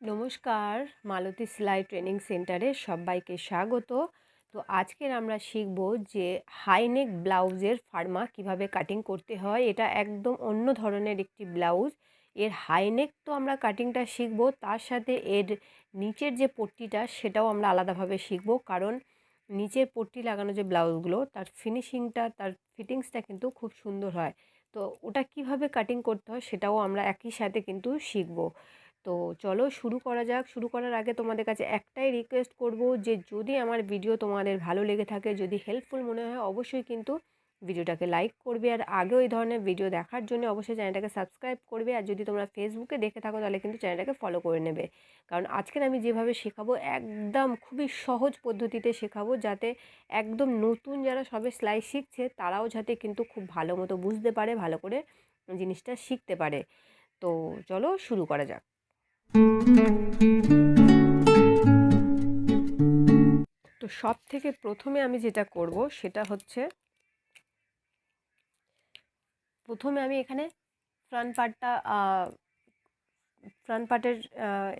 নমস্কার, মালতী সেলাই ট্রেনিং সেন্টারে সবাইকে স্বাগত। তো আজকের আমরা শিখব যে হাইনেক ব্লাউজের ফার্মা কীভাবে কাটিং করতে হয়। এটা একদম অন্য ধরনের একটি ব্লাউজ। এর হাইনেক তো আমরা কাটিংটা শিখব, তার সাথে এর নিচের যে পট্টিটা সেটাও আমরা আলাদাভাবে শিখব। কারণ নিচের পট্টি লাগানো যে ব্লাউজগুলো, তার ফিনিশিংটা তার ফিটিংসটা কিন্তু খুব সুন্দর হয়। তো ওটা কীভাবে কাটিং করতে হয় সেটাও আমরা একই সাথে কিন্তু শিখব। তো চলো শুরু করা যাক। শুরু করার আগে তোমাদের কাছে একটাই রিকোয়েস্ট করব যে, যদি আমার ভিডিও তোমাদের ভালো লেগে থাকে, যদি হেল্পফুল মনে হয়, অবশ্যই কিন্তু ভিডিওটাকে লাইক করবে। আর আগেও এই ধরনের ভিডিও দেখার জন্য অবশ্যই চ্যানেলটাকে সাবস্ক্রাইব করবে। আর যদি তোমরা ফেসবুকে দেখে থাকো, তাহলে কিন্তু চ্যানেলটাকে ফলো করে নেবে। কারণ আজকের আমি যেভাবে শেখাবো, একদম খুবই সহজ পদ্ধতিতে শেখাবো, যাতে একদম নতুন যারা সবে সেলাই শিখছে, তারাও যাতে কিন্তু খুব ভালো মতো বুঝতে পারে, ভালো করে জিনিসটা শিখতে পারে। তো চলো শুরু করা যাক। তো সব থেকে প্রথমে আমি যেটা করব সেটা হচ্ছে প্রথমে আমি এখানে ফ্রন্ট পার্টটা ফ্রন্ট পার্টের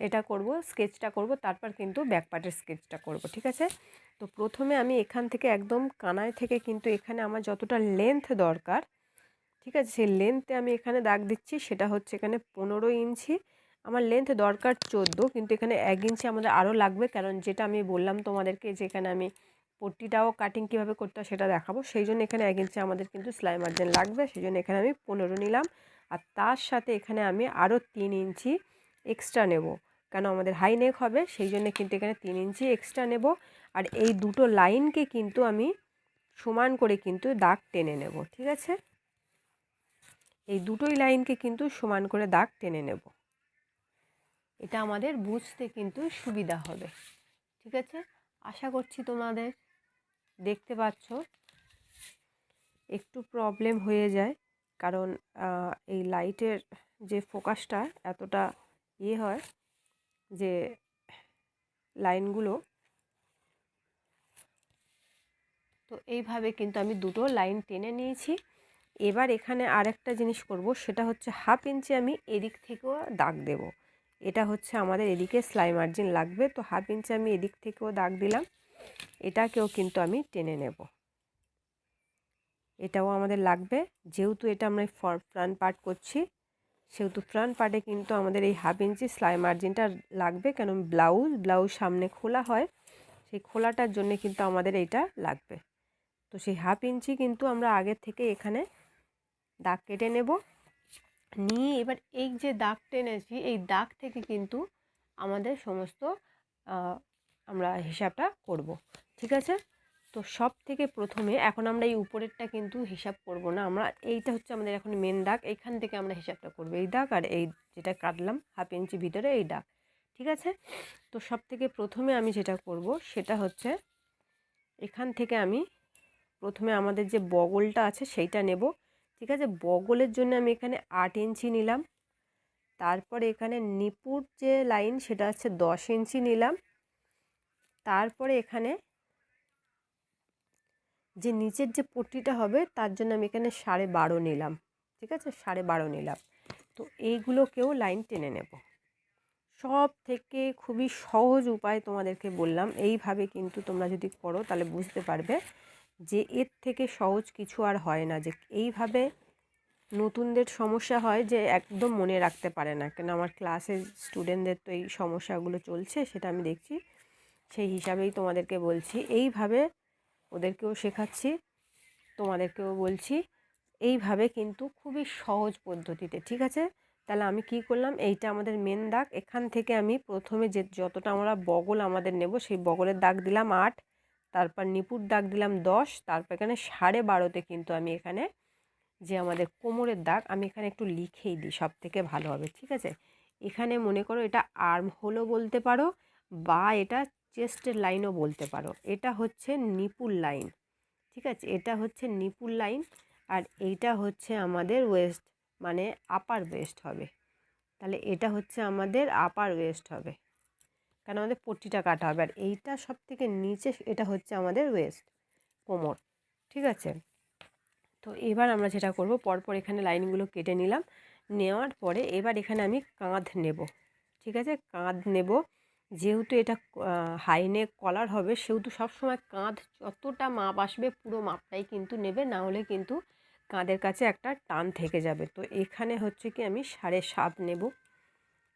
এটা করব স্কেচটা করব, তারপর কিন্তু ব্যাক পার্টের স্কেচটা করব, ঠিক আছে? তো প্রথমে আমি এখান থেকে একদম কানায় থেকে কিন্তু এখানে আমার যতটা লেন্থ দরকার, ঠিক আছে? সেই লেন্থে আমি এখানে দাগ দিচ্ছি, সেটা হচ্ছে এখানে পনেরো ইঞ্চি। আমার লেন্থ দরকার চোদ্দ, কিন্তু এখানে এক ইঞ্চি আমাদের আরও লাগবে। কারণ যেটা আমি বললাম তোমাদেরকে যেখানে আমি পট্টিটাও কাটিং কীভাবে করতে হয় সেটা দেখাবো। সেই জন্য এখানে এক ইঞ্চি আমাদের কিন্তু সেলাই মার্জিন লাগবে। সেই জন্য এখানে আমি পনেরো নিলাম। আর তার সাথে এখানে আমি আরও তিন ইঞ্চি এক্সট্রা নেব। কেন আমাদের হাই নেক হবে, সেই জন্য কিন্তু এখানে তিন ইঞ্চি এক্সট্রা নেব। আর এই দুটো লাইনকে কিন্তু আমি সমান করে কিন্তু দাগ টেনে নেব, ঠিক আছে? এই দুটোই লাইনকে কিন্তু সমান করে দাগ টেনে নেব। এটা আমাদের বুঝতে কিন্তু সুবিধা হবে। ঠিক আছে? আশা করছি তোমাদের দেখতে পাচ্ছ। একটু প্রবলেম হয়ে যায়, কারণ এই লাইটের যে ফোকাসটা এতটা ইয়ে হয় যে লাইনগুলো তো এইভাবে কিন্তু আমি দুটো লাইন টেনে নিয়েছি। এবার এখানে আরেকটা জিনিস করব, সেটা হচ্ছে হাফ ইঞ্চি আমি এদিক থেকেও দাগ দেবো। এটা হচ্ছে আমাদের এদিকে সেলাই মার্জিন লাগবে। তো হাফ ইঞ্চি আমি এদিক থেকেও দাগ দিলাম। এটাকেও কিন্তু আমি টেনে নেব। এটাও আমাদের লাগবে। যেহেতু এটা আমরা ফর ফ্রন্ট পার্ট করছি, সেহেতু ফ্রন্ট পার্টে কিন্তু আমাদের এই হাফ ইঞ্চি সেলাই মার্জিনটা লাগবে। কেন? ব্লাউজ ব্লাউজ সামনে খোলা হয়, সেই খোলাটার জন্য কিন্তু আমাদের এইটা লাগবে। তো সেই হাফ ইঞ্চি কিন্তু আমরা আগের থেকে এখানে দাগ কেটে নেব। নিয়ে এবার এই যে দাগ টেনেছি, এই দাগ থেকে কিন্তু আমাদের সমস্ত আমরা হিসাবটা করব, ঠিক আছে? তো সব থেকে প্রথমে এখন আমরা এই উপরেরটা কিন্তু হিসাব করব না, আমরা এইটা হচ্ছে আমাদের এখন মেন দাগ, এইখান থেকে আমরা হিসাবটা করব, এই দাগ আর এই যেটা কাটলাম হাফ ইঞ্চি ভিতরে এই দাগ, ঠিক আছে? তো সব থেকে প্রথমে আমি যেটা করব সেটা হচ্ছে এখান থেকে আমি প্রথমে আমাদের যে বগলটা আছে সেইটা নেব ঠিক আছে? বগলের জন্য আমি এখানে আট ইঞ্চি নিলাম। তারপরে এখানে নিপুর যে লাইন সেটা হচ্ছে দশ ইঞ্চি নিলাম। তারপরে এখানে যে নিচের যে পট্টিটা হবে তার জন্য আমি এখানে সাড়ে বারো নিলাম। ঠিক আছে? সাড়ে বারো নিলাম। তো এইগুলোকেও লাইন টেনে নেব। সব থেকে খুবই সহজ উপায় তোমাদেরকে বললাম। এইভাবে কিন্তু তোমরা যদি করো তাহলে বুঝতে পারবে। যে এর থেকে সহজ কিছু আর হয় না, যে এইভাবে নতুনদের সমস্যা হয় যে একদম মনে রাখতে পারে না। কেন আমার ক্লাসের স্টুডেন্টদের তো এই সমস্যাগুলো চলছে, সেটা আমি দেখছি। সেই হিসাবেই তোমাদেরকে বলছি, এইভাবে ওদেরকেও শেখাচ্ছি, তোমাদেরকেও বলছি, এইভাবে কিন্তু খুবই সহজ পদ্ধতিতে, ঠিক আছে? তাহলে আমি কি করলাম, এইটা আমাদের মেন দাগ। এখান থেকে আমি প্রথমে যে যতটা আমরা বগল আমাদের নেব, সেই বগলের দাগ দিলাম আট। তারপর নিপুর দাগ দিলাম দশ, তারপর এখানে সাড়ে বারোতে কিন্তু আমি এখানে যে আমাদের কোমরের দাগ, আমি এখানে একটু লিখেই দিই সব থেকে ভালো হবে, ঠিক আছে? এখানে মনে করো এটা আর্ম হলো বলতে পারো বা এটা চেস্টের লাইনও বলতে পারো। এটা হচ্ছে নিপুল লাইন ঠিক আছে? এটা হচ্ছে নিপুল লাইন আর এইটা হচ্ছে আমাদের ওয়েস্ট মানে আপার ওয়েস্ট হবে। তাহলে এটা হচ্ছে আমাদের আপার ওয়েস্ট হবে। কেন আমাদের পট্টিটা কাটা হবে? আর এইটা সব থেকে নিচে এটা হচ্ছে আমাদের ওয়েস্ট কোমর, ঠিক আছে? তো এবার আমরা যেটা করব, পরপর এখানে লাইনগুলো কেটে নিলাম। নেওয়ার পরে এবার এখানে আমি কাঁধ নেব, ঠিক আছে? কাঁধ নেব। যেহেতু এটা হাইনেক কলার হবে, সেহেতু সবসময় কাঁধ যতটা মাপ আসবে, পুরো মাপটাই কিন্তু নেবে, না হলে কিন্তু কাঁধের কাছে একটা টান থেকে যাবে। তো এখানে হচ্ছে কি আমি সাড়ে সাত নেব।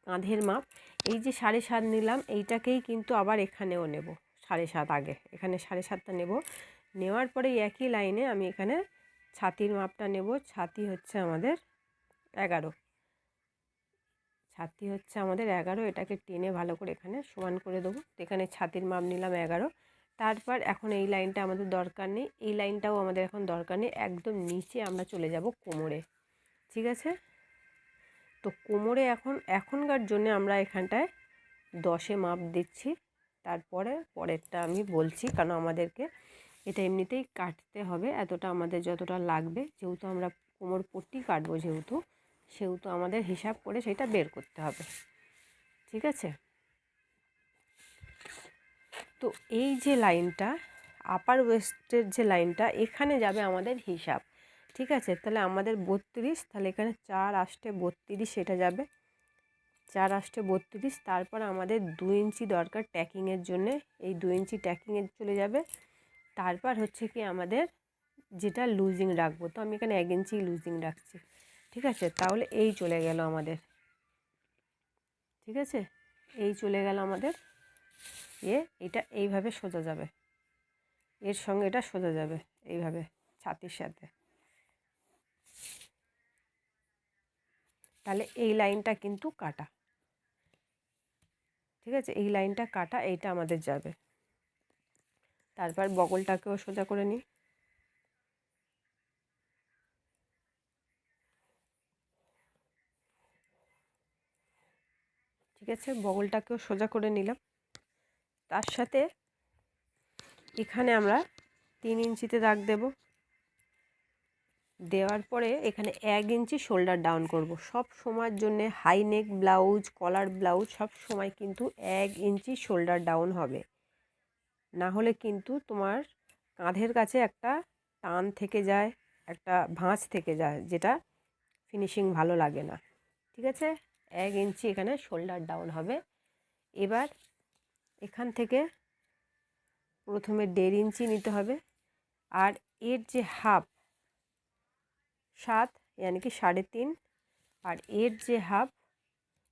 কাঁধের মাপ। এই যে সাড়ে সাত নিলাম, এইটাকেই কিন্তু আবার এখানেও নেব, সাড়ে সাত আগে। এখানে সাড়ে সাতটা নেব। নেওয়ার পরে একই লাইনে আমি এখানে ছাতির মাপটা নেব। ছাতি হচ্ছে আমাদের এগারো। ছাতি হচ্ছে আমাদের এগারো, এটাকে টেনে ভালো করে এখানে সমান করে দেবো। এখানে ছাতির মাপ নিলাম এগারো। তারপর এখন এই লাইনটা আমাদের দরকার নেই। এই লাইনটাও আমাদের এখন দরকার নেই। একদম নিচে আমরা চলে যাব কোমরে। ঠিক আছে? তো কোমরে এখন, এখনকার জন্য আমরা এখানটায় দশে মাপ দিচ্ছি। তারপরে পরেরটা আমি বলছি, কারণ আমাদেরকে এটা এমনিতেই কাটতে হবে, এতটা আমাদের যতটা লাগবে। যেহেতু আমরা কোমর পট্টি কাটবো যেহেতু, সেহেতু আমাদের হিসাব করে সেটা বের করতে হবে। ঠিক আছে? তো এই যে লাইনটা আপার ওয়েস্টের যে লাইনটা, এখানে যাবে আমাদের হিসাব। ঠিক আছে? তাহলে আমাদের বত্রিশ, তাহলে এখানে চার আষ্টে বত্রিশ এটা যাবে। চার আষ্টে বত্রিশ, তারপর আমাদের দু ইঞ্চি দরকার ট্যাকিংয়ের জন্যে। এই দু ইঞ্চি ট্যাকিংয়ের চলে যাবে। তারপর হচ্ছে কি আমাদের যেটা লুজিং রাখব। তো আমি এখানে এক ইঞ্চি লুজিং রাখছি। ঠিক আছে? তাহলে এই চলে গেল আমাদের। ঠিক আছে? এই চলে গেল আমাদের। এ এটা এইভাবে সোজা যাবে। এর সঙ্গে এটা সোজা যাবে। এইভাবে, ছাতির সাথে। তাহলে এই লাইনটা কিন্তু কাটা। ঠিক আছে? এই লাইনটা কাটা, এইটা আমাদের যাবে। তারপর বগলটাকেও সোজা করে নিই। ঠিক আছে? বগলটাকেও সোজা করে নিলাম। তার সাথে এখানে আমরা তিন ইঞ্চিতে দাগ দেব। দেওয়ার পরে এখানে এক ইঞ্চি শোল্ডার ডাউন করব। সব সময়ের জন্যে high neck blouse collar blouse সব সময় কিন্তু এক ইঞ্চি শোল্ডার ডাউন হবে। না হলে কিন্তু তোমার কাঁধের কাছে একটা টান থেকে যায়, একটা ভাঁজ থেকে যায়, যেটা ফিনিশিং ভালো লাগে না। ঠিক আছে? এক ইঞ্চি এখানে শোল্ডার ডাউন হবে। এবার এখান থেকে প্রথমে দেড় ইঞ্চি নিতে হবে। আর এর যে হাফ সাত, ইয়ানি কি সাড়ে তিন? আর এর যে হাফ,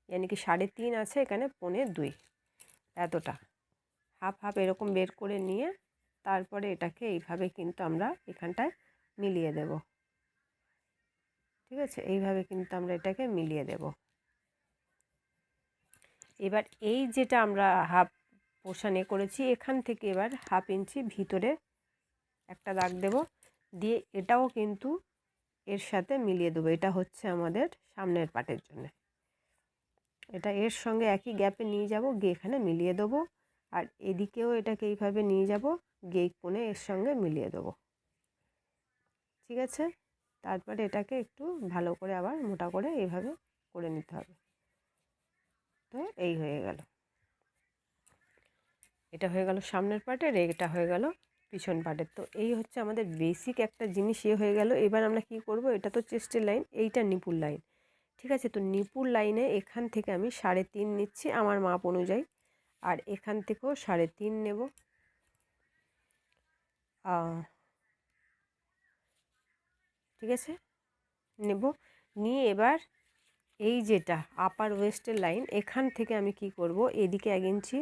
ইয়ানি কি সাড়ে তিন আছে এখানে? পনে দুই। এতটা। হাফ হাফ এরকম বের করে নিয়ে তারপরে এটাকে এইভাবে কিন্তু আমরা এখানটায় মিলিয়ে দেব। ঠিক আছে? এইভাবে কিন্তু আমরা এটাকে মিলিয়ে দেব। এবার এই যেটা আমরা হাফ পোষানে করেছি, এখান থেকে এবার হাফ ইঞ্চি ভিতরে একটা দাগ দেব। দিয়ে এটাও কিন্তু এর সাথে মিলিয়ে দেবো। এটা হচ্ছে আমাদের সামনের পাটের জন্য। এটা এর সঙ্গে একই গ্যাপে নিয়ে যাব, গিয়ে এখানে মিলিয়ে দেবো। আর এদিকেও এটাকে এইভাবে নিয়ে যাব, গিয়ে কোণে এর সঙ্গে মিলিয়ে দেবো। ঠিক আছে? তারপরে এটাকে একটু ভালো করে আবার মোটা করে এইভাবে করে নিতে হবে। তো এই হয়ে গেল। এটা হয়ে গেল সামনের পার্টের এটা হয়ে গেল পিছন পার্টের তো এই হচ্ছে আমাদের বেসিক একটা জিনিস এ হয়ে গেল। এবার আমরা কি করব? এটা তো চেস্টের লাইন এইটা নিপুর লাইন ঠিক আছে? তো নিপুর লাইনে এখান থেকে আমি সাড়ে তিন নিচ্ছি আমার মাপ অনুযায়ী। আর এখান থেকেও সাড়ে তিন নেব। ঠিক আছে? নেব। নিয়ে এবার এই যেটা আপার ওয়েস্টের লাইন এখান থেকে আমি কি করব? এদিকে এক ইঞ্চি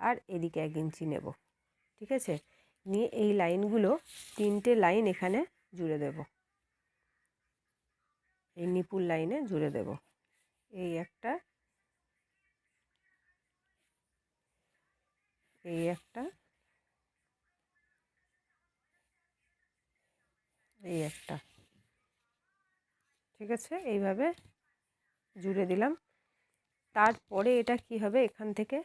আর এদিকে এক ইঞ্চি নেব। ঠিক আছে? নিয়ে এই লাইনগুলো তিনটে লাইন এখানে জুড়ে দেব। এই নিপুল লাইনে জুড়ে দেব। এই একটা এই একটা এই একটা। ঠিক আছে? এইভাবে জুড়ে দিলাম। তারপরে এটা কি হবে? এখান থেকে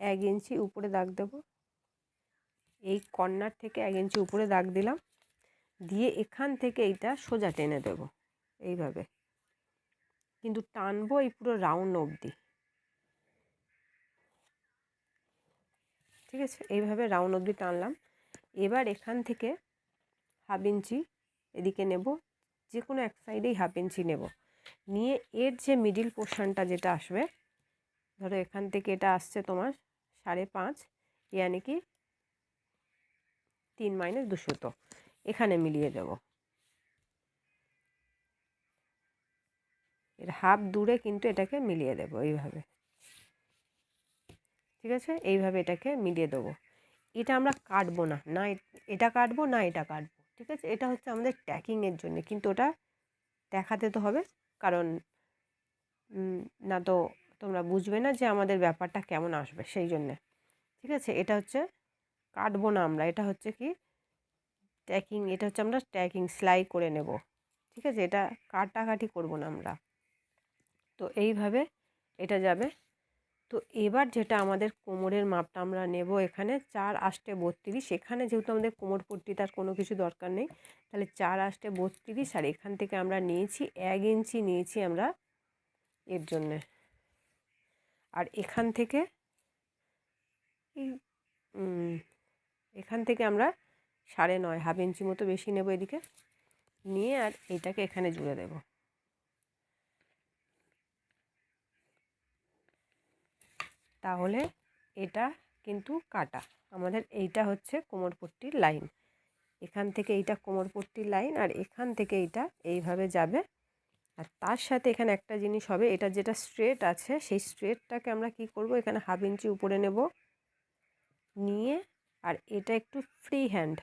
এক ইঞ্চি উপরে দাগ দেব। এই কর্নার থেকে এক ইঞ্চি উপরে দাগ দিলাম। দিয়ে এখান থেকে এইটা সোজা টেনে দেব এইভাবে। কিন্তু টানবো এই পুরো রাউন্ড অবধি। ঠিক আছে? এইভাবে রাউন্ড অবধি টানলাম। এবার এখান থেকে হাফ ইঞ্চি এদিকে নেব। যে কোনো এক সাইডেই হাফ ইঞ্চি নেব। নিয়ে এর যে মিডিল পোর্শনটা যেটা আসবে, ধরো এখান থেকে এটা আসছে তোমার সাড়ে পাঁচ। ইয়ানি কি তিন মাইনাস দুশো এখানে মিলিয়ে দেব। এর হাফ দূরে কিন্তু এটাকে মিলিয়ে দেব এইভাবে। ঠিক আছে? এইভাবে এটাকে মিলিয়ে দেবো। এটা আমরা কাটবো না। না এটা কাটবো, না এটা কাটবো। ঠিক আছে? এটা হচ্ছে আমাদের ট্যাকিংয়ের জন্য। কিন্তু ওটা দেখাতে তো হবে। কারণ না তো তোমরা বুঝবে না যে আমাদের ব্যাপারটা কেমন আসবে সেই জন্যে। ঠিক আছে? এটা হচ্ছে কাটবো না আমরা। এটা হচ্ছে কি ট্যাকিং এটা হচ্ছে আমরা ট্যাকিং সেলাই করে নেব। ঠিক আছে? এটা কাটাকাটি করব না আমরা। তো এইভাবে এটা যাবে। তো এবার যেটা আমাদের কোমরের মাপটা আমরা নেব এখানে চার আষ্টে বত্রিশ। এখানে যেহেতু আমাদের কোমর পট্টি, তার কোনো কিছু দরকার নেই। তাহলে চার আষ্টে বত্রিশ আর এখান থেকে আমরা নিয়েছি, এক ইঞ্চি নিয়েছি আমরা এর জন্যে। আর এখান থেকে এখান থেকে আমরা সাড়ে নয়, হাফ ইঞ্চি মতো বেশি নেব এদিকে। নিয়ে আর এইটাকে এখানে জুড়ে দেব। তাহলে এটা কিন্তু কাটা। আমাদের এইটা হচ্ছে কোমরপট্টির লাইন। এখান থেকে এইটা কোমরপট্টির লাইন আর এখান থেকে এইটা এইভাবে যাবে। আর তার সাথে এখানে একটা জিনিস হবে, এটা যেটা স্ট্রেট আছে, সেই স্ট্রেটটাকে আমরা কি করব? এখানে হাফ ইঞ্চি উপরে নেব। নিয়ে আর এটা একটু ফ্রি হ্যান্ড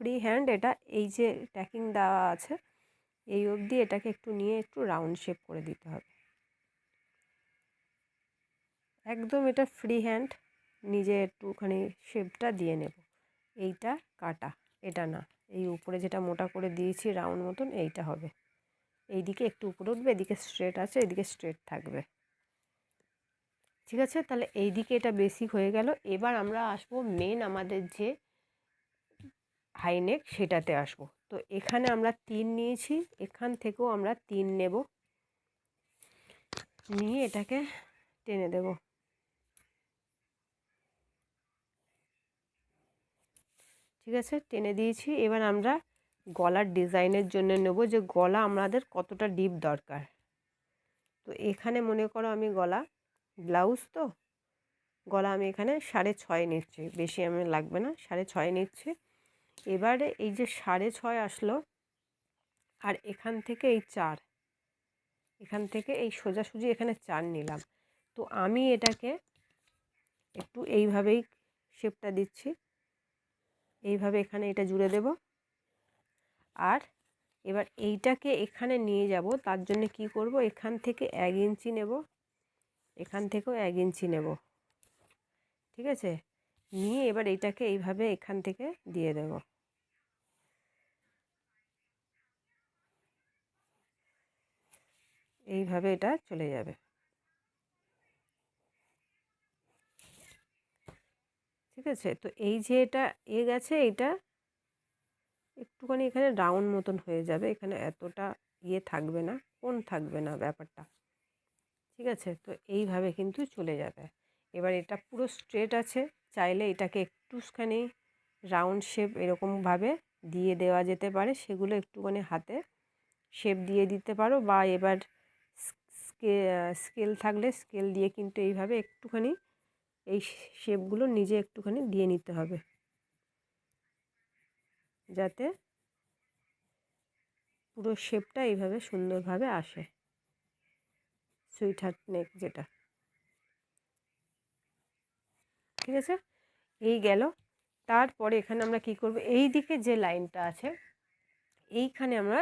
ফ্রি হ্যান্ড এটা এই যে ট্যাকিং দেওয়া আছে, এই অবধি এটাকে একটু নিয়ে একটু রাউন্ড শেপ করে দিতে হবে। একদম এটা ফ্রি হ্যান্ড নিজে একটুখানি শেপটা দিয়ে নেব। এইটা কাটা, এটা না। এই উপরে যেটা মোটা করে দিয়েছি রাউন্ড মতন, এইটা হবে। এইদিকে একটু উপরে উঠবে, এদিকে স্ট্রেট আছে, এদিকে স্ট্রেট থাকবে। ঠিক আছে? তাহলে এই দিকে এটা বেসিক হয়ে গেল। এবার আমরা আসব মেন আমাদের যে হাইনেক সেটাতে আসব। তো এখানে আমরা তিন নিয়েছি। এখান থেকেও আমরা তিন নেব। নিয়ে এটাকে টেনে দেব। ঠিক আছে? টেনে দিয়েছি। এবার আমরা গলার ডিজাইনের জন্য নেব যে গলা আমাদের কতটা ডিপ দরকার। তো এখানে মনে করো আমি গলা ব্লাউজ তো। গলা আমি এখানে সাড়ে ছয় নিচ্ছি, বেশি আমি লাগবে না, সাড়ে ছয় নিচ্ছি। এবারে এই যে সাড়ে ছয় আসলো, আর এখান থেকে এই চার, এখান থেকে এই সোজাসুজি এখানে চার নিলাম। তো আমি এটাকে একটু এইভাবেই শেপটা দিচ্ছি, এইভাবে এখানে এটা জুড়ে দেব। আর এবার এইটাকে এখানে নিয়ে যাব, তার জন্য কি করব? এখান থেকে এক ইঞ্চি নেব। এখান থেকেও এক ইঞ্চি নেব। ঠিক আছে? নিয়ে এবার এইটাকে এইভাবে এখান থেকে দিয়ে দেব। এইভাবে এটা চলে যাবে। ঠিক আছে? তো এই যে এটা এ গেছে এটা একটুখানি এখানে রাউন্ড মতন হয়ে যাবে। এখানে এতটা ইয়ে থাকবে না কোন থাকবে না ব্যাপারটা। ঠিক আছে? তো এইভাবে কিন্তু চলে যাবে। এবার এটা পুরো স্ট্রেট আছে। চাইলে এটাকে একটুখানি রাউন্ড শেপ এরকমভাবে দিয়ে দেওয়া যেতে পারে। সেগুলো একটুখানি হাতে শেপ দিয়ে দিতে পারো বা এবার স্কেল থাকলে স্কেল দিয়ে কিন্তু এইভাবে একটুখানি এই শেপগুলো নিজে একটুখানি দিয়ে নিতে হবে। যাতে পুরো শেপটা এইভাবে সুন্দরভাবে আসে। সুইট হার্ট নেক যেটা। ঠিক আছে? এই গেল। তারপরে এখানে আমরা কি করব? এই দিকে যে লাইনটা আছে, এইখানে আমরা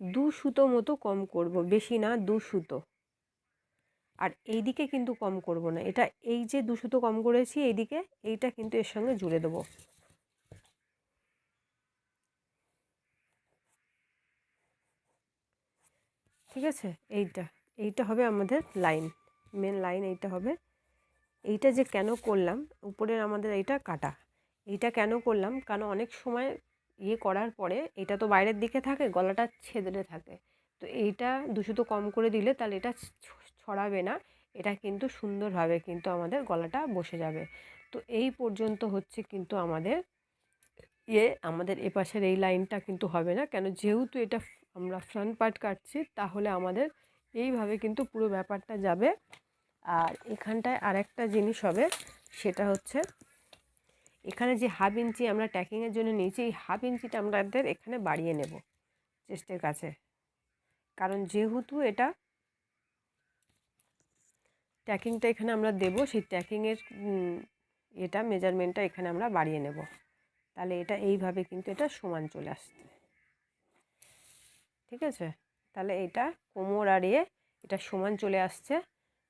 দু সুতো মতো কম করব। বেশি না, দু সুতো। আর এই দিকে কিন্তু কম করব না। এটা এই যে দু সুতো কম করেছি, এইদিকে এইটা কিন্তু এর সঙ্গে জুড়ে দেবো। ঠিক আছে? এইটা এইটা হবে আমাদের লাইন মেন লাইন এইটা হবে। এইটা যে কেন করলাম, উপরের আমাদের এইটা কাটা। এইটা কেন করলাম? কারণ অনেক সময় ইয়ে করার পরে এটা তো বাইরের দিকে থাকে, গলাটা ছেদরে থাকে। তো এইটা দুশো কম করে দিলে তাহলে এটা ছড়াবে না। এটা কিন্তু সুন্দরভাবে কিন্তু আমাদের গলাটা বসে যাবে। তো এই পর্যন্ত হচ্ছে কিন্তু আমাদের ইয়ে আমাদের এপাশের এই লাইনটা কিন্তু হবে না। কেন যেহেতু এটা আমরা ফ্রন্ট পার্ট কাটছি, তাহলে আমাদের এইভাবে কিন্তু পুরো ব্যাপারটা যাবে। আর এখানটায় আরেকটা জিনিস হবে, সেটা হচ্ছে এখানে যে হাফ ইঞ্চি আমরা ট্যাকিংয়ের জন্য নিয়েছি, এই হাফ ইঞ্চিটা আমাদের এখানে বাড়িয়ে নেব চেস্টের কাছে। কারণ যেহেতু এটা ট্যাকিংটা এখানে আমরা দেব, সেই ট্যাকিংয়ের এটা মেজারমেন্টটা এখানে আমরা বাড়িয়ে নেব। তাহলে এটা এইভাবে কিন্তু এটা সমান চলে আসছে। ঠিক আছে? তাহলে এটা কোমর আর এ এটা সমান চলে আসছে।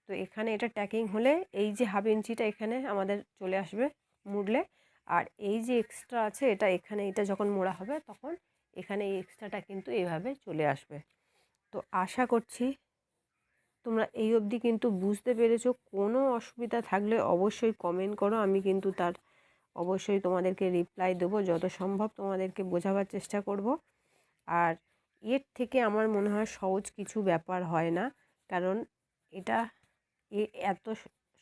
তো এখানে এটা ট্যাকিং হলে এই যে হাফ ইঞ্চিটা এখানে আমাদের চলে আসবে মুড়লে। আর এই যে এক্সট্রা আছে এটা এখানে এটা যখন মোড়া হবে তখন এখানে এই এক্সট্রাটা কিন্তু এইভাবে চলে আসবে। তো আশা করছি তোমরা এই অবধি কিন্তু বুঝতে পেরেছ। কোনো অসুবিধা থাকলে অবশ্যই কমেন্ট করো। আমি কিন্তু তার অবশ্যই তোমাদেরকে রিপ্লাই দেবো। যত সম্ভব তোমাদেরকে বোঝাবার চেষ্টা করব। আর এর থেকে আমার মনে হয় সহজ কিছু ব্যাপার হয় না। কারণ এটা এত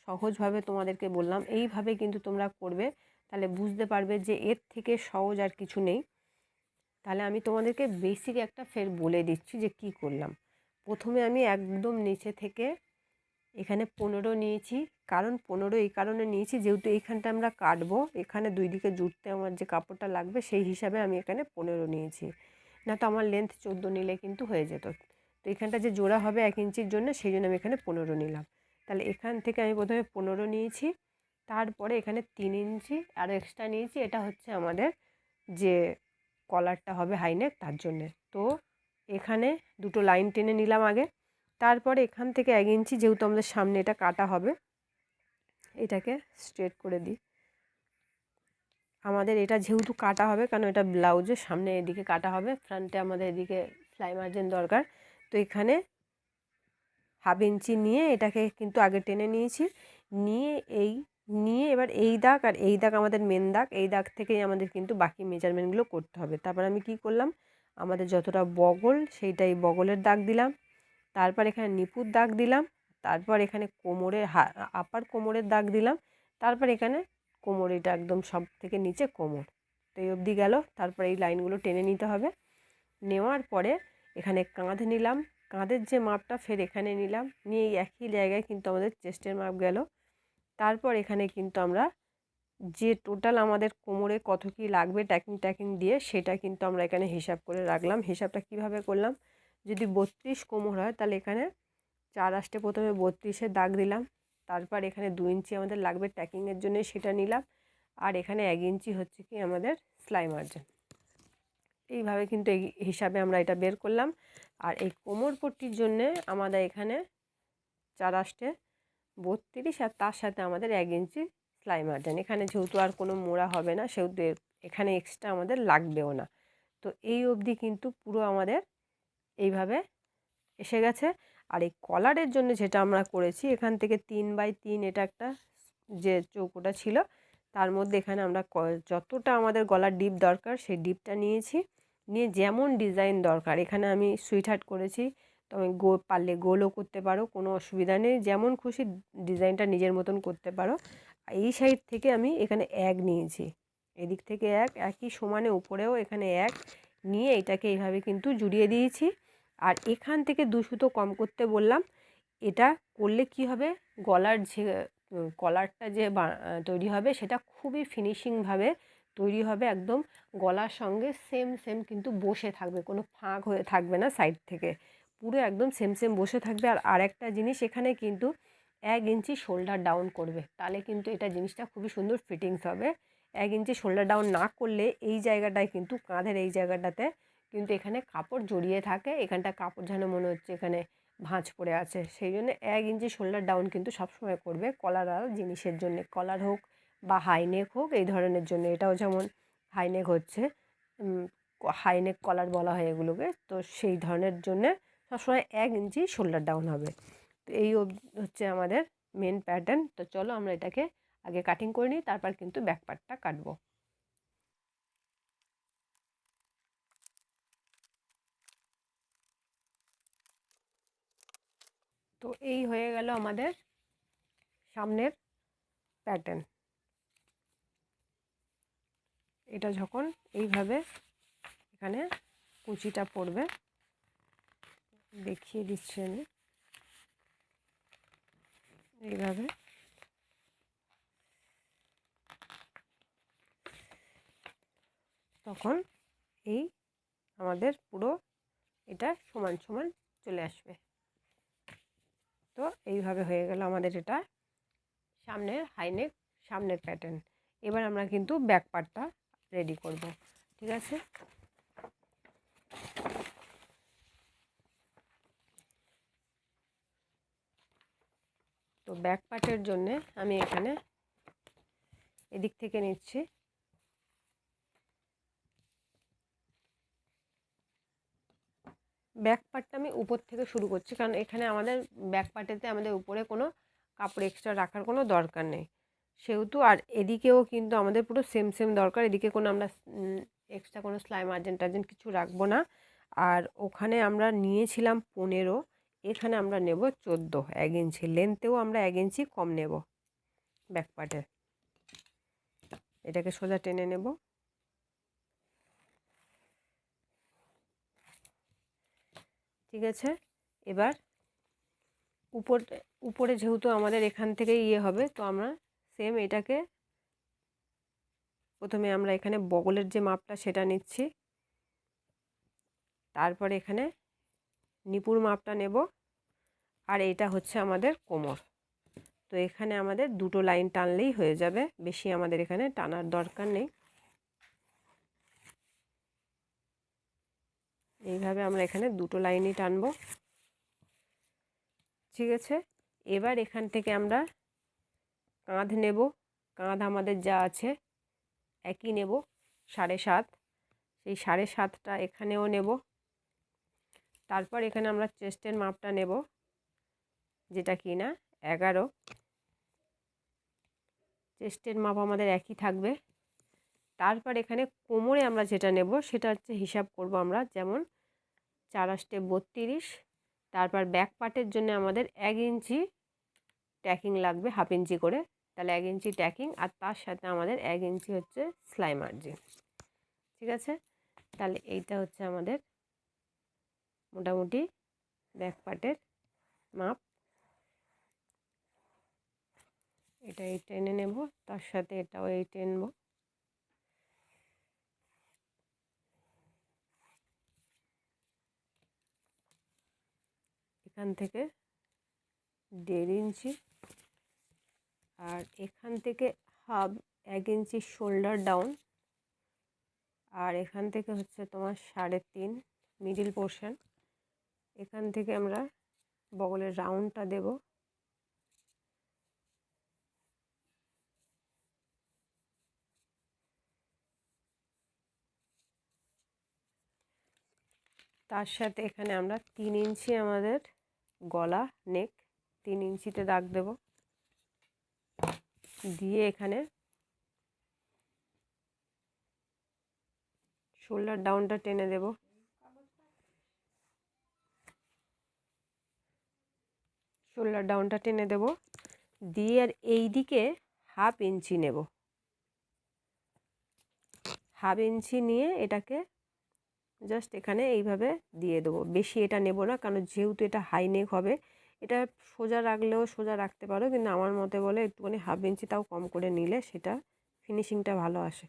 সহজভাবে তোমাদেরকে বললাম, এইভাবে কিন্তু তোমরা করবে, তাহলে বুঝতে পারবে যে এর থেকে সহজ আর কিছু নেই। তাহলে আমি তোমাদেরকে বেসিক একটা ফের বলে দিচ্ছি যে কি করলাম। প্রথমে আমি একদম নিচে থেকে এখানে পনেরো নিয়েছি। কারণ পনেরো এই কারণে নিয়েছি, যেহেতু এইখানটা আমরা কাটবো, এখানে দুই দিকে জুড়তে আমার যে কাপড়টা লাগবে, সেই হিসাবে আমি এখানে পনেরো নিয়েছি। না তো আমার লেন্থ চোদ্দ নিলে কিন্তু হয়ে যেত। তো এখানটা যে জোড়া হবে এক ইঞ্চির জন্য সেই জন্য আমি এখানে পনেরো নিলাম। তাহলে এখান থেকে আমি প্রথমে পনেরো নিয়েছি, তারপরে এখানে তিন ইঞ্চি আর এক্সট্রা নিয়েছি। এটা হচ্ছে আমাদের যে কলারটা হবে হাইনেক তার জন্যে। তো এখানে দুটো লাইন টেনে নিলাম আগে। তারপরে এখান থেকে এক ইঞ্চি যেহেতু আমাদের সামনে এটা কাটা হবে, এটাকে স্ট্রেট করে দিই। আমাদের এটা যেহেতু কাটা হবে কারণ এটা ব্লাউজের সামনে এদিকে কাটা হবে, ফ্রন্টে আমাদের এদিকে ফ্লাই মার্জিন দরকার। তো এখানে হাফ ইঞ্চি নিয়ে এটাকে কিন্তু আগে টেনে নিয়েছি। নিয়ে এই, নিয়ে এবার এই দাগ আর এই দাগ আমাদের মেন দাগ, এই দাগ থেকেই আমাদের কিন্তু বাকি মেজারমেন্টগুলো করতে হবে। তারপর আমি কি করলাম? আমাদের যতটা বগল, সেইটাই বগলের দাগ দিলাম। তারপর এখানে নিপুর দাগ দিলাম। তারপর এখানে কোমরের হা আপার কোমরের দাগ দিলাম। তারপর এখানে কোমর এটা একদম সব থেকে নিচে কোমর। তো এই অবধি গেল, তারপরে এই লাইনগুলো টেনে নিতে হবে। নেওয়ার পরে এখানে কাঁধ নিলাম, কাঁধের যে মাপটা ফের এখানে নিলাম, নিয়ে একই জায়গায় কিন্তু আমাদের চেস্টের মাপ গেল। তারপর এখানে কিন্তু আমরা যে টোটাল আমাদের কোমরে কত কী লাগবে ট্যাকিং ট্যাকিং দিয়ে, সেটা কিন্তু আমরা এখানে হিসাব করে রাখলাম। হিসাবটা কীভাবে করলাম? যদি বত্রিশ কোমর হয়, তাহলে এখানে চার আষ্টে প্রথমে বত্রিশের দাগ দিলাম। তারপর এখানে দু ইঞ্চি আমাদের লাগবে ট্যাকিংয়ের জন্য সেটা নিলাম। আর এখানে এক ইঞ্চি হচ্ছে কি আমাদের সেলাই মার্জিন এইভাবে কিন্তু এই হিসাবে আমরা এটা বের করলাম। আর এই কোমর পট্টির জন্যে আমাদের এখানে চার আষ্টে বত্রিশ, আর তার সাথে আমাদের এক ইঞ্চি সেলাই মার্জিন এখানে যেহেতু আর কোনো মোড়া হবে না, সেহেতু এখানে এক্সট্রা আমাদের লাগবেও না। তো এই অবধি কিন্তু পুরো আমাদের এইভাবে এসে গেছে। আর এই কলারের জন্য যেটা আমরা করেছি, এখান থেকে তিন বাই তিন এটা একটা যে চৌকোটা ছিল, তার মধ্যে এখানে আমরা যতটা আমাদের গলার ডিপ দরকার সেই ডিপটা নিয়েছি। নিয়ে যেমন ডিজাইন দরকার, এখানে আমি সুইট হার্ট করেছি তো আমি গো, পারলে গোলও করতে পারো, কোনো অসুবিধা নেই, যেমন খুশি ডিজাইনটা নিজের মতন করতে পারো। এই সাইড থেকে আমি এখানে এক নিয়েছি, এদিক থেকে এক, একই সমানে উপরেও এখানে এক, নিয়ে এটাকে এইভাবে কিন্তু জুড়িয়ে দিয়েছি। আর এখান থেকে দু সুতো কম করতে বললাম। এটা করলে কি হবে? গলার যে কলারটা যে তৈরি হবে, সেটা খুবই ফিনিশিংভাবে তৈরি হবে একদম। গলার সঙ্গে সেম সেম কিন্তু বসে থাকবে, কোনো ফাঁক হয়ে থাকবে না সাইড থেকে। পুরো একদম সেম সেম বসে থাকবে। আর আরেকটা জিনিস এখানে কিন্তু এক ইঞ্চি শোল্ডার ডাউন করবে। তাহলে কিন্তু এটা জিনিসটা খুবই সুন্দর ফিটিংস হবে। এক ইঞ্চি শোল্ডার ডাউন না করলে এই জায়গাটায় কিন্তু, কাঁধের এই জায়গাটাতে কিন্তু এখানে কাপড় জড়িয়ে থাকে, এখানটা কাপড় যেন মনে হচ্ছে এখানে ভাঁজ পড়ে আছে। সেই জন্য এক ইঞ্চি শোল্ডার ডাউন কিন্তু সবসময় করবে। কলার আর জিনিসের জন্য কলার হোক বা হাইনেক হোক, এই ধরনের জন্য। এটাও যেমন হাইনেক হচ্ছে হাইনেক কলার বলা হয় এগুলোকে, তো সেই ধরনের জন্যে সবসময় এক ইঞ্চি শোল্ডার ডাউন হবে। তো এই হচ্ছে আমাদের মেন প্যাটার্ন তো চলো আমরা এটাকে আগে কাটিং করে নিই, তারপর কিন্তু ব্যাক পার্টটা কাটবো। তো এই হয়ে গেল আমাদের সামনের প্যাটার্ন এটা যখন এইভাবে এখানে কুচিটা পড়বে, দেখিয়ে দিচ্ছি আমি। এইভাবে। তখন এই আমাদের পুরো এটা সমান সমান চলে আসবে। তো এইভাবে হয়ে গেল আমাদের এটা সামনের হাইনেক, সামনের প্যাটার্ন এবার আমরা কিন্তু ব্যাক পার্টটা রেডি করব, ঠিক আছে? তো ব্যাক পার্টের জন্যে আমি এখানে এদিক থেকে নিচ্ছি। ব্যাক পার্টটা আমি উপর থেকে শুরু করছি। কারণ এখানে আমাদের ব্যাক পার্টেতে আমাদের উপরে কোনো কাপড় এক্সট্রা রাখার কোনো দরকার নেই। সেহেতু আর এদিকেও কিন্তু আমাদের পুরো সেম সেম দরকার। এদিকে কোনো আমরা এক্সট্রা কোনো স্লাই মার্জেন টার্জেন কিছু রাখব না। আর ওখানে আমরা নিয়েছিলাম পনেরো, এখানে আমরা নেব চোদ্দ। এক ইঞ্চি লেন্থেও আমরা এক ইঞ্চি কম নেব ব্যাক পার্টে এটাকে সোজা টেনে নেব। ঠিক আছে? এবার উপর, উপরে যেহেতু আমাদের এখান থেকে ইয়ে হবে, তো আমরা সেম এটাকে প্রথমে আমরা এখানে বগলের যে মাপটা সেটা নিচ্ছি। তারপরে এখানে নিপুর মাপটা নেব, আর এটা হচ্ছে আমাদের কোমর। তো এখানে আমাদের দুটো লাইন টানলেই হয়ে যাবে, বেশি আমাদের এখানে টানার দরকার নেই। এইভাবে আমরা এখানে দুটো লাইনই টানবো। ঠিক আছে? এবার এখান থেকে আমরা কাঁধ নেব। কাঁধ আমাদের যা আছে একই নেব, সাড়ে সাত। সেই সাড়ে সাতটা এখানেও নেব। তারপর এখানে আমরা চেস্টের মাপটা নেব, যেটা কি না? এগারো। চেস্টের মাপ আমাদের একই থাকবে। তারপর এখানে কোমরে আমরা যেটা নেব সেটা হচ্ছে হিসাব করব আমরা, যেমন চার আষ্টে বত্রিশ, তারপর ব্যাক পার্টের জন্য আমাদের এক ইঞ্চি ট্যাকিং লাগবে হাফ ইঞ্চি করে, তাহলে এক ইঞ্চি ট্যাকিং আর তার সাথে আমাদের এক ইঞ্চি হচ্ছে সেলাই মার্জিন ঠিক আছে? তাহলে এইটা হচ্ছে আমাদের মোটামুটি ব্যাক পার্টের মাপ, এটা এই টেনে নেব, তার সাথে এটাও এই টেনবো। এখান থেকে দেড় ইঞ্চি আর এখান থেকে হাফ এক ইঞ্চি শোল্ডার ডাউন আর এখান থেকে হচ্ছে তোমার সাড়ে তিন মিডিল পোর্শন। এখান থেকে আমরা বগলের রাউন্ডটা দেব। তার সাথে এখানে আমরা তিন ইঞ্চি আমাদের গলা নেক তিন ইঞ্চিতে দাগ দেব। দিয়ে এখানে শোল্ডার ডাউনটা টেনে দেব। শোল্ডার ডাউনটা টেনে দেব। দিয়ে আর এই দিকে হাফ ইঞ্চি নেব। হাফ ইঞ্চি নিয়ে এটাকে জাস্ট এখানে এইভাবে দিয়ে দেবো। বেশি এটা নেব না, কারণ যেহেতু এটা হাই নেক হবে, এটা সোজা রাখলেও সোজা রাখতে পারো, কিন্তু আমার মতে বলে একটুখানি হাফ ইঞ্চি তাও কম করে নিলে সেটা ফিনিশিংটা ভালো আসে।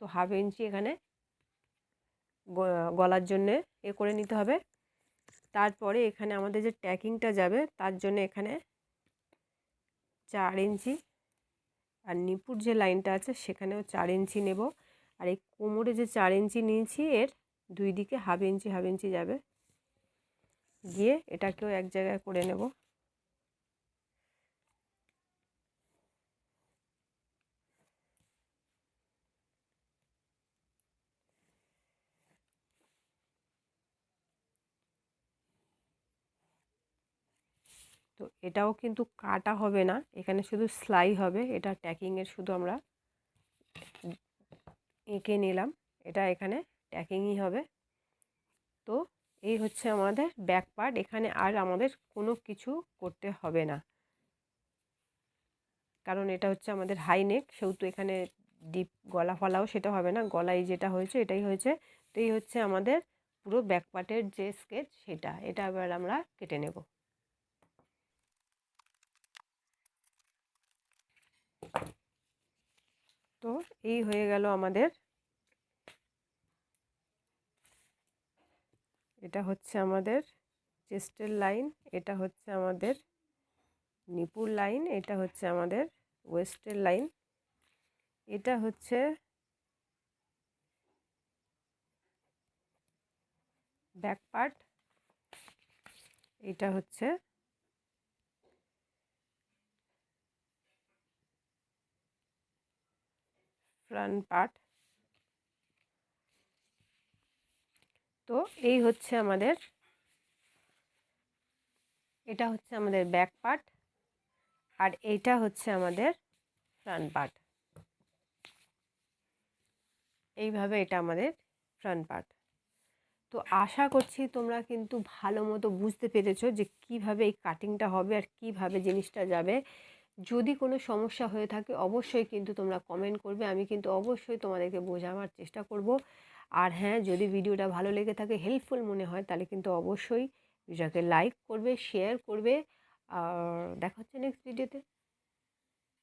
তো হাফ ইঞ্চি এখানে গলার জন্যে এ করে নিতে হবে। তারপরে এখানে আমাদের যে ট্যাকিংটা যাবে, তার জন্য এখানে চার ইঞ্চি আর নিপুর যে লাইনটা আছে, সেখানেও চার ইঞ্চি নেব। আর এই কোমরে যে চার ইঞ্চি নিয়েছি, এর দুই দিকে হাফ ইঞ্চি হাফ ইঞ্চি যাবে। গিয়ে এটাকেও এক জায়গায় করে নেব। তো এটাও কিন্তু কাটা হবে না, এখানে শুধু সেলাই হবে, এটা ট্যাকিংয়ের শুধু আমরা এঁকে নিলাম। এটা এখানে ট্যাকিংই হবে। তো এই হচ্ছে আমাদের ব্যাক পার্ট এখানে আর আমাদের কোনো কিছু করতে হবে না। কারণ এটা হচ্ছে আমাদের হাই নেক সেহেতু এখানে ডিপ গলা ফলাও সেটা হবে না, গলায় যেটা হয়েছে এটাই হয়েছে। তো এই হচ্ছে আমাদের পুরো ব্যাক পার্টের যে স্কেচ সেটা, এটা এবার আমরা কেটে নেব। তো এই হয়ে গেল আমাদের এটা হচ্ছে আমাদের চেস্টের লাইন, এটা হচ্ছে আমাদের নিপুর লাইন, এটা হচ্ছে আমাদের ওয়েস্টের লাইন, এটা হচ্ছে ব্যাক পার্ট, এটা হচ্ছে ফ্রন্ট পার্ট তো এই হচ্ছে আমাদের, এটা হচ্ছে আমাদের ব্যাক পার্ট আর এইটা হচ্ছে আমাদের ফ্রন্ট পার্ট এইভাবে এটা আমাদের ফ্রন্ট পার্ট তো আশা করছি তোমরা কিন্তু ভালো মতো বুঝতে পেরেছ যে কীভাবে এই কাটিংটা হবে আর কীভাবে জিনিসটা যাবে। যদি কোনো সমস্যা হয়ে থাকে অবশ্যই কিন্তু তোমরা কমেন্ট করবে, আমি কিন্তু অবশ্যই তোমাদেরকে বোঝাবার চেষ্টা করব। আর হ্যাঁ যদি ভিডিওটা ভালো লেগে থাকে হেল্পফুল মনে হয়, তাহলে কিন্তু অবশ্যই ভিডিওটাকে লাইক করবে শেয়ার করবে, আর দেখা হচ্ছে নেক্সট ভিডিওতে